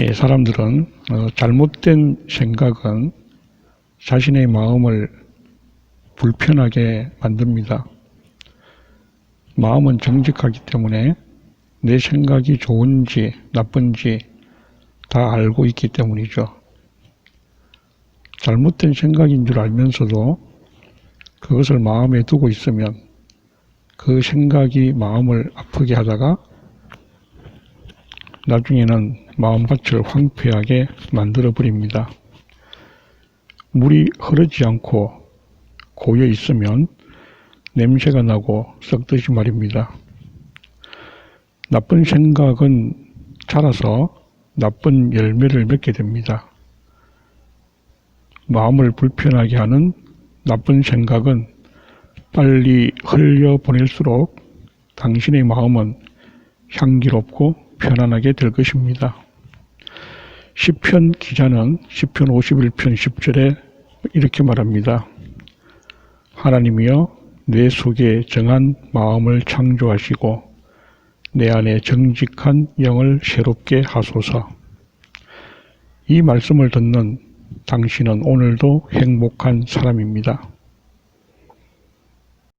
예, 사람들은 어, 잘못된 생각은 자신의 마음을 불편하게 만듭니다. 마음은 정직하기 때문에 내 생각이 좋은지 나쁜지 다 알고 있기 때문이죠. 잘못된 생각인 줄 알면서도 그것을 마음에 두고 있으면 그 생각이 마음을 아프게 하다가 나중에는 마음밭을 황폐하게 만들어 버립니다. 물이 흐르지 않고 고여 있으면 냄새가 나고 썩듯이 말입니다. 나쁜 생각은 자라서 나쁜 열매를 맺게 됩니다. 마음을 불편하게 하는 나쁜 생각은 빨리 흘려보낼수록 당신의 마음은 향기롭고 편안하게 될 것입니다. 시편 기자는 시편 51편 10절에 이렇게 말합니다. 하나님이여 내 속에 정한 마음을 창조하시고 내 안에 정직한 영을 새롭게 하소서. 이 말씀을 듣는 당신은 오늘도 행복한 사람입니다.